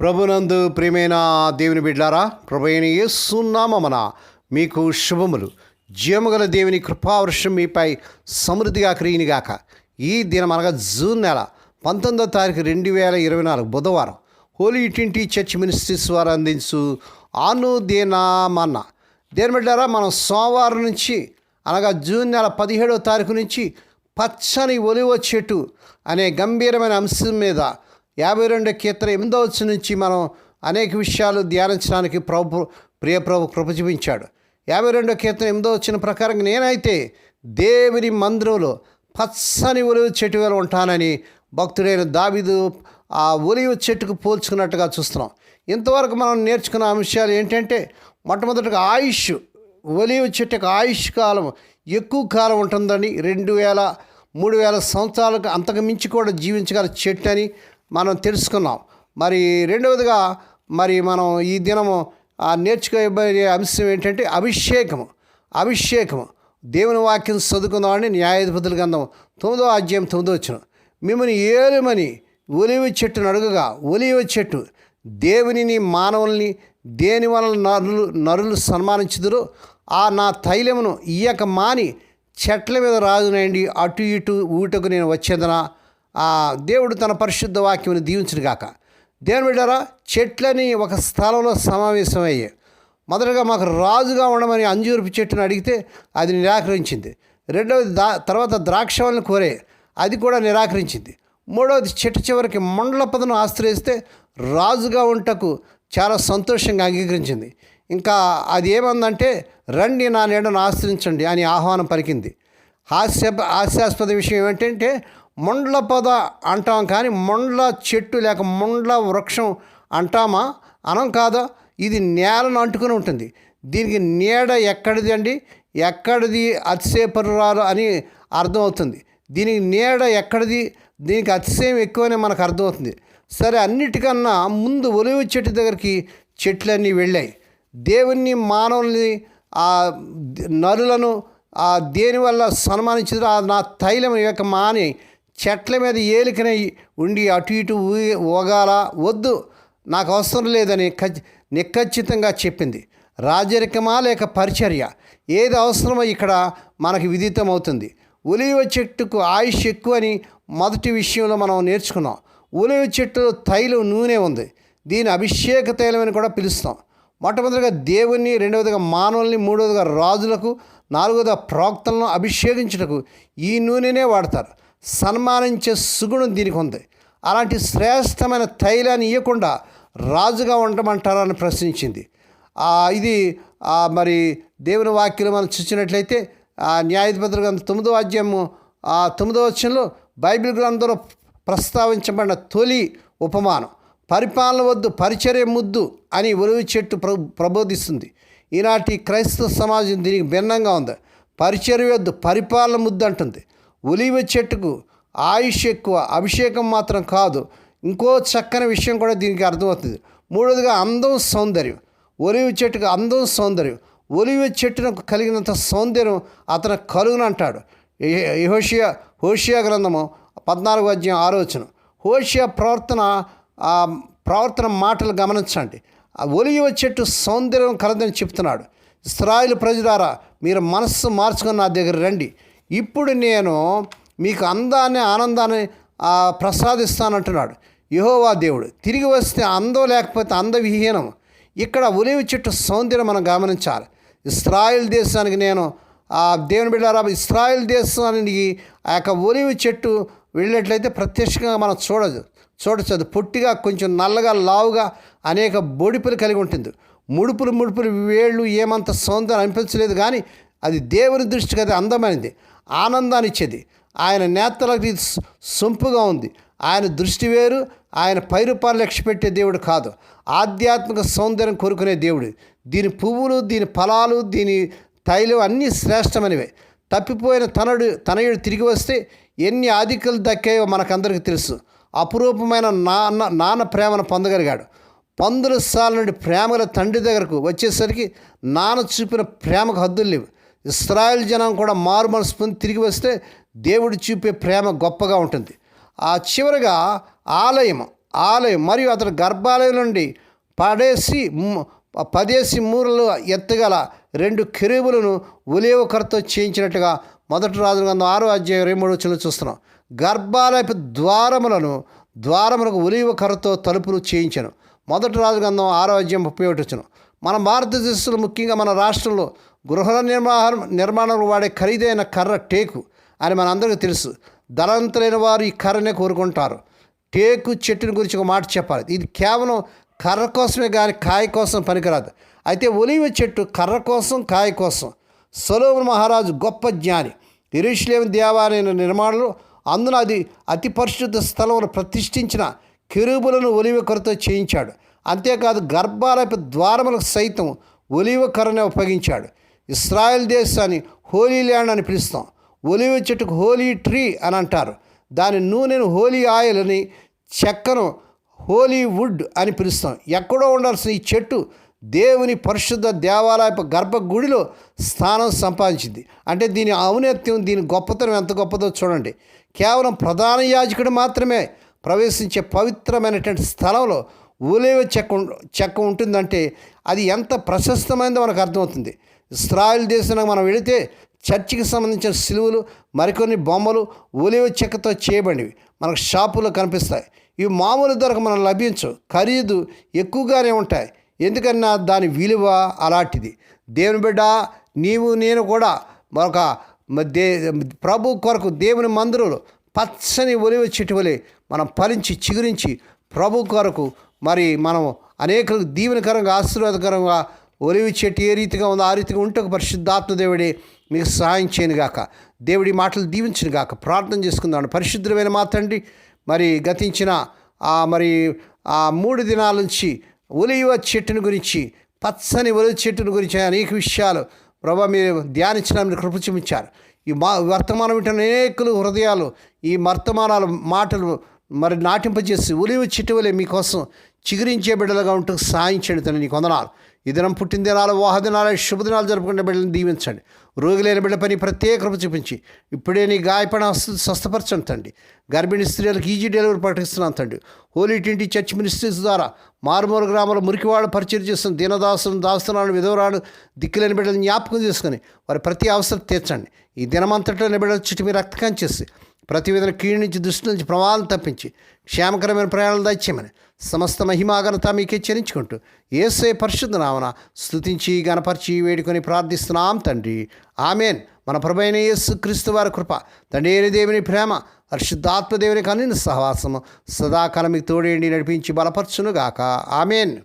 ప్రభునందు ప్రియమైన దేవుని బిడ్లారా ప్రభు అయిన యేసునామన మీకు శుభములు. జీవముగల దేవుని కృపావర్షం మీపై సమృద్ధిగా క్రియనిగాక ఈ దినం అనగా జూన్ నెల పంతొమ్మిదో తారీఖు రెండు వేల ఇరవై నాలుగు బుధవారం హోలీ ట్వంటీ చర్చ్ మినిస్ట్రీస్ వారు అందించు ఆను దేనామన్న దేని బిడ్డారా మనం సోమవారం నుంచి అనగా జూన్ నెల పదిహేడో తారీఖు నుంచి పచ్చని ఒలివ చెట్టు అనే గంభీరమైన అంశం మీద యాభై రెండు కీర్తన ఎనిమిదో వచ్చి నుంచి మనం అనేక విషయాలు ధ్యానించడానికి ప్రభు ప్రియప్రభు కృప చూపించాడు. యాభై రెండో కీర్తన ఎనిమిదో వచ్చిన ప్రకారం నేనైతే దేవుని మందిరంలో పచ్చని ఒలివ చెట్టు వేలు ఉంటానని భక్తుడైన దావిదు ఆ ఒలివ చెట్టుకు పోల్చుకున్నట్టుగా చూస్తున్నాం. ఇంతవరకు మనం నేర్చుకున్న అంశాలు ఏంటంటే మొట్టమొదటిగా ఆయుష్ ఒలివ చెట్టుకు ఆయుష్ కాలం ఎక్కువ కాలం ఉంటుందని రెండు వేల మూడు వేల సంవత్సరాలకు అంతకు మించి కూడా జీవించగల చెట్టు అని మనం తెలుసుకున్నాం. మరి రెండవదిగా మరి మనం ఈ దినము నేర్చుకోబోయే అంశం ఏంటంటే అభిషేకము. అభిషేకము. దేవుని వాక్యం చదువుకుందామని న్యాయాధిపతుల గంధం తొమ్మిదో అధ్యాయం తొమ్మిదో వచ్చిన. మిమ్మల్ని ఏలుమని ఒలివ చెట్టును అడుగుగా ఒలివ చెట్టు దేవునిని మానవుల్ని దేని వలన నరులు నరులు సన్మానించుదురు ఆ నా తైలమును ఇయ్యక మాని చెట్ల మీద రాజునండి అటు ఇటు ఊటకు నేను వచ్చేదనా? ఆ దేవుడు తన పరిశుద్ధ వాక్యం దీవించిన గాక దేవుని బిడ్డారా చెట్లని ఒక స్థలంలో సమావేశమయ్యాయి మొదటగా మాకు రాజుగా ఉండమని అంజూరపు చెట్టును అడిగితే అది నిరాకరించింది. రెండవది దా తర్వాత ద్రాక్షవల్ని కోరే అది కూడా నిరాకరించింది. మూడవది చెట్టు చివరికి మండల పదను ఆశ్రయిస్తే రాజుగా ఉంటకు చాలా సంతోషంగా అంగీకరించింది. ఇంకా అది ఏమందంటే రండి నా నీడను ఆశ్రయించండి అని ఆహ్వానం పలికింది. హాస్య హాస్యాస్పద విషయం ఏమిటంటే ముండ్ల పొద అంటాం కానీ మొండ్ల చెట్టు లేక ముండ్ల వృక్షం అంటామా? అనం కాదా? ఇది నేలను అంటుకుని ఉంటుంది. దీనికి నీడ ఎక్కడిది అండి? ఎక్కడిది అతిశయపరురాలు అని అర్థమవుతుంది దీనికి నీడ ఎక్కడిది? దీనికి అతిశయం ఎక్కువనే మనకు అర్థమవుతుంది సరే అన్నిటికన్నా ముందు ఒలివ చెట్టు దగ్గరికి చెట్లన్నీ వెళ్ళాయి. దేవుణ్ణి మానవుల్ని ఆ నరులను దేనివల్ల దేని సన్మానించారు నా తైలం యొక్క మాని చెట్ల మీద ఏలికనై ఉండి అటు ఇటు ఊగి ఊగాల వద్దు నాకు అవసరం లేదని ఖచ్చి నిఖచ్చితంగా చెప్పింది. రాజరికమా లేక పరిచర్య? ఏది అవసరమో ఇక్కడ మనకి విదితం అవుతుంది ఉలివ చెట్టుకు ఆయుష్ ఎక్కువ అని మొదటి విషయంలో మనం నేర్చుకున్నాం. ఉలివ చెట్టులో తైలం నూనె ఉంది. దీని అభిషేక తైలం అని కూడా పిలుస్తాం. మొట్టమొదటిగా దేవుణ్ణి రెండవదిగా మానవుల్ని మూడవదిగా రాజులకు నాలుగవదిగా ప్రవక్తలను అభిషేకించుటకు ఈ నూనెనే వాడతారు. సన్మానించే సుగుణం దీనికి ఉంది. అలాంటి శ్రేష్టమైన తైలాన్ని ఇవ్వకుండా రాజుగా ఉండమంటారని ప్రశ్నించింది. ఇది మరి దేవుని వాక్యం మనం చూసినట్లయితే ఆ న్యాయాధిపతుల గ్రంథం తొమ్మిదో అధ్యాయము ఆ తొమ్మిదో వచ్చంలో బైబిల్ గ్రంథంలో ప్రస్తావించబడిన తొలి ఉపమానం. పరిపాలన వద్దు పరిచర్య ముద్దు అని ఒలివి చెట్టు ప్ర ప్రబోధిస్తుంది. ఈనాటి క్రైస్తవ సమాజం దీనికి భిన్నంగా ఉంది. పరిచర్య వద్దు పరిపాలన ముద్దు అంటుంది. ఒలివ చెట్టుకు ఆయుష్ ఎక్కువ అభిషేకం మాత్రం కాదు. ఇంకో చక్కని విషయం కూడా దీనికి అర్థమవుతుంది. మూడోదిగా అందం సౌందర్యం. ఒలివ చెట్టుకు అందం సౌందర్యం. ఒలివ చెట్టునకు కలిగినంత సౌందర్యం అతను కలుగును అంటాడు. హోషియా హోషియా గ్రంథము పద్నాలుగు అధ్యాయం ఆలోచన హోషియా ప్రవర్తన ప్రవర్తన మాటలు గమనించండి. ఆ ఒలివ చెట్టు సౌందర్యం కలదని చెప్తున్నాడు. ఇస్రాయిల్ ప్రజలారా మీరు మనస్సు మార్చుకొని నా దగ్గర రండి. ఇప్పుడు నేను మీకు అందాన్ని ఆనందాన్ని ప్రసాదిస్తానంటున్నాడు. యహోవా దేవుడు. తిరిగి వస్తే అందం లేకపోతే అందవిహీనం. ఇక్కడ ఒలివి చెట్టు సౌందర్యం మనం గమనించాలి. ఇస్రాయిల్ దేశానికి నేను ఆ దేవుని బిడ్డారా ఇస్రాయిల్ దేశానికి ఆ యొక్క ఒలివి చెట్టు వెళ్ళినట్లయితే ప్రత్యక్షంగా మనం చూడదు. చూడొచ్చు అది పొట్టిగా కొంచెం నల్లగా లావుగా అనేక బొడిపులు కలిగి ఉంటుంది. ముడుపులు ముడుపులు వేళ్ళు ఏమంత సౌందర్యం అనిపించలేదు కానీ అది దేవుని దృష్టికి అది అందమైనది. ఆనందాన్ని ఇచ్చేది. ఆయన నేతలకు ఇది సొంపుగా ఉంది. ఆయన దృష్టి వేరు. ఆయన పైరూపాలు లక్ష్య పెట్టే దేవుడు కాదు. ఆధ్యాత్మిక సౌందర్యం కోరుకునే దేవుడు. దీని పువ్వులు దీని ఫలాలు దీని తైలం అన్నీ శ్రేష్టమైనవే. తప్పిపోయిన తనడు తనయుడు తిరిగి వస్తే ఎన్ని ఆధిక్యలు దక్కాయో మనకందరికీ తెలుసు. అపురూపమైన నాన్న నాన్న ప్రేమను పొందగలిగాడు. పందుల సార్ల నుండి ప్రేమల తండ్రి దగ్గరకు వచ్చేసరికి నాన్న చూపిన ప్రేమకు హద్దులు లేవు. ఇస్రాయల్ జనం కూడా మారు మనసు పొంది తిరిగి వస్తే దేవుడు చూపే ప్రేమ గొప్పగా ఉంటుంది. ఆ చివరగా ఆలయం ఆలయం మరియు అతడు గర్భాలయం నుండి పడేసి పదేసి మూరలు ఎత్తగల రెండు కెరువులను ఉలేవ కర్రతో చేయించినట్టుగా మొదటి రాజు గ్రంథం ఆరో అధ్యాయం ఇరవై మూడు వచ్చిన చూస్తున్నాం. గర్భాలయపు ద్వారములను ద్వారములకు ఉలివ కర్రతో తలుపులు చేయించాను. మొదటి రాజు గ్రంథం ఆరో అధ్యాయం ముప్పై ఒకటి వచ్చును మన భారతదేశంలో ముఖ్యంగా మన రాష్ట్రంలో గృహ నిర్మాణ నిర్మాణంలో వాడే ఖరీదైన కర్ర టేకు అని మనందరికీ తెలుసు. ధనవంతులైన వారు ఈ కర్రనే కోరుకుంటారు. టేకు చెట్టుని గురించి ఒక మాట చెప్పాలి. ఇది కేవలం కర్ర కోసమే కానీ కాయ కోసం పనికిరాదు. అయితే ఒలివ చెట్టు కర్ర కోసం కాయ కోసం. సొలోమన్ మహారాజు గొప్ప జ్ఞాని. ఇరుషులేం దేవాలయ నిర్మాణంలో అందున అది అతి పరిశుద్ధ స్థలంలో ప్రతిష్ఠించిన కెరూబులను ఒలివ కర్రతో చేయించాడు. అంతేకాదు గర్భాలయపు ద్వారములకు సైతం ఒలివ కర్రనే ఉపయోగించాడు. ఇస్రాయల్ దేశాన్ని హోలీ ల్యాండ్ అని పిలుస్తాం. ఒలివ చెట్టుకు హోలీ ట్రీ అని అంటారు. దాని నూనెను హోలీ ఆయిల్ అని చెక్కను హోలీ వుడ్ అని పిలుస్తాం. ఎక్కడో ఉండాల్సిన ఈ చెట్టు దేవుని పరిశుద్ధ దేవాలయపు గర్భగుడిలో స్థానం సంపాదించింది. అంటే దీని ఔన్నత్యం దీని గొప్పతనం ఎంత గొప్పదో చూడండి. కేవలం ప్రధాన యాజకుడు మాత్రమే ప్రవేశించే పవిత్రమైనటువంటి స్థలంలో ఊలేవ చెక్క చెక్క ఉంటుందంటే అది ఎంత ప్రశస్తమైనదో మనకు అర్థమవుతుంది. ఇస్రాయల్ దేశానికి మనం వెళితే చర్చికి సంబంధించిన సిలువలు మరికొన్ని బొమ్మలు ఒలివ చెక్కతో చేయబడినవి. మనకు షాపులో కనిపిస్తాయి. ఇవి మామూలు ధరకు మనం లభించు ఖరీదు ఎక్కువగానే ఉంటాయి. ఎందుకన్నా దాని విలువ అలాంటిది. దేవుని బిడ్డ నీవు నేను కూడా మరొక దే ప్రభు కొరకు దేవుని మందిరంలో పచ్చని ఒలివ చెట్టు వలె మనం ఫలించి చిగురించి ప్రభు కొరకు మరి మనం అనేక దీవెనకరంగా ఆశీర్వాదకరంగా ఒలివి చెట్టు ఏ రీతిగా ఉందో ఆ రీతిగా ఉంటే ఒక పరిశుద్ధాత్మ దేవుడే మీకు సహాయం చేయను గాక. దేవుడి మాటలు దీవించను గాక. ప్రార్థన చేసుకుందాం. పరిశుద్ధమైన మా తండ్రి మరి గతించిన ఆ మరి ఆ మూడు దినాల నుంచి ఒలివ చెట్టుని గురించి పచ్చని ఒలివ చెట్టుని గురించి అనేక విషయాలు ప్రభా మీరు ధ్యానించిన మీరు కృప చూపించారు. ఈ మా వర్తమానం వింటున్న అనేకులు హృదయాలు ఈ వర్తమానాలు మాటలు మరి నాటింపజేసి ఉలివి చిట్టువలే మీకోసం చిగురించే బిడ్డలుగా ఉంటూ సాయించండి తను నీకు వందనాలు. ఈ దినం పుట్టినదినాలు శుభదినాలు జరుపుకునే బిడ్డలను దీవించండి. లేని బిడ్డ పని ప్రత్యేక కృప చూపించి ఇప్పుడే నీ గాయపడిన స్వస్థపరచండి తండ్రి. గర్భిణీ స్త్రీలకు ఈజీ డెలివరీ ప్రకటిస్తున్నాను తండ్రి. హోలీ ట్వంటీ చర్చ్ మినిస్ట్రీస్ ద్వారా మారుమూల గ్రామాల మురికివాళ్ళు పరిచయం చేస్తున్న దీనదాసులను దాస్తున్నాను విధవరాలు దిక్కులేని బిడ్డలను జ్ఞాపకం చేసుకొని వారి ప్రతి అవసరం తీర్చండి. ఈ దినమంతట్లో బిడ్డలు చుట్టూ మీరు రక్తకం చేసి ప్రతి విధంగా కీడు నుంచి దృష్టి నుంచి ప్రమాదం తప్పించి క్షేమకరమైన ప్రయాణాలు దయచేయమని సమస్త మహిమాఘనత మీకే చెల్లించుకుంటూ ఏసే పరిశుద్ధ నామన స్తుతించి గణపరిచి వేడుకొని ప్రార్థిస్తున్నాం తండ్రి. ఆమెన్. మన ప్రభైన యేసు క్రీస్తు వారి కృప తండ్రి దేవుని ప్రేమ పరిశుద్ధాత్మ దేవుని సహవాసము సదాకాలం మీకు తోడేండి నడిపించి బలపరచునుగాక. ఆమెన్.